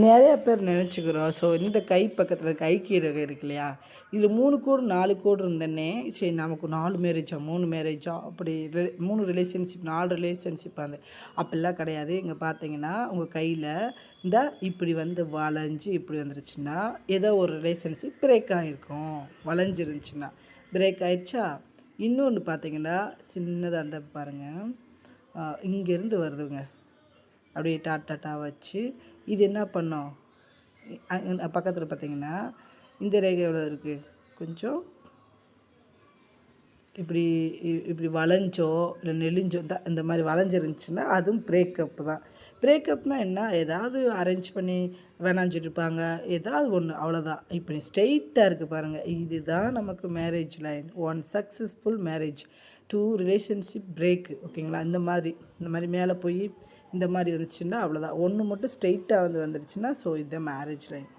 நிறைய பேர் நினச்சிக்கிறோம். ஸோ இந்த கை பக்கத்தில் கைக்கீரை இருக்கு இல்லையா? இதில் மூணு கோடு நாலு கோடு இருந்தனே சரி நமக்கு நாலு மேரேஜா மூணு மேரேஜா அப்படி மூணு ரிலேஷன்ஷிப் நாலு ரிலேஷன்ஷிப் அந்த அப்படிலாம் கிடையாது. இங்கே பார்த்தீங்கன்னா உங்கள் கையில் இந்த இப்படி வந்து வளைஞ்சு இப்படி வந்துருச்சுன்னா ஏதோ ஒரு ரிலேஷன்ஷிப் பிரேக் ஆகிருக்கும் வளைஞ்சிருந்துச்சுன்னா. பிரேக் ஆயிடுச்சா இன்னொன்று பார்த்தீங்கன்னா சின்னதாக இருந்தால் பாருங்கள் இங்கேருந்து வருதுங்க. அப்படியே டாட் டாட்டாக வச்சு இது என்ன பண்ணோம்? பக்கத்தில் பார்த்தீங்கன்னா இந்த ரேகை எவ்வளோ இருக்குது கொஞ்சம் இப்படி இ- இப்படி வளைஞ்சோ இல்லை நெளிஞ்சோ தான் இந்த மாதிரி வளைஞ்சிருந்துச்சுன்னா அதுவும் பிரேக்கப் தான். பிரேக்கப்னா என்ன? ஏதாவது அரேஞ்ச் பண்ணி வேணாஞ்சிட்ருப்பாங்க ஏதாவது ஒன்று அவ்வளோதான் இப்போ ஸ்ட்ரெயிட்டாக இருக்குது பாருங்கள் இதுதான் நமக்கு marriage line one successful marriage two relationship break ஓகேங்களா இந்த மாதிரி இந்த மாதிரி மேலே போய் இந்த மாதிரி வந்துச்சுன்னா அவ்வளோதான் ஒன்று மட்டும் ஸ்ட்ரெயிட்டாக வந்து வந்துருச்சுன்னா ஸோ இதுதான் மேரேஜ் லைன்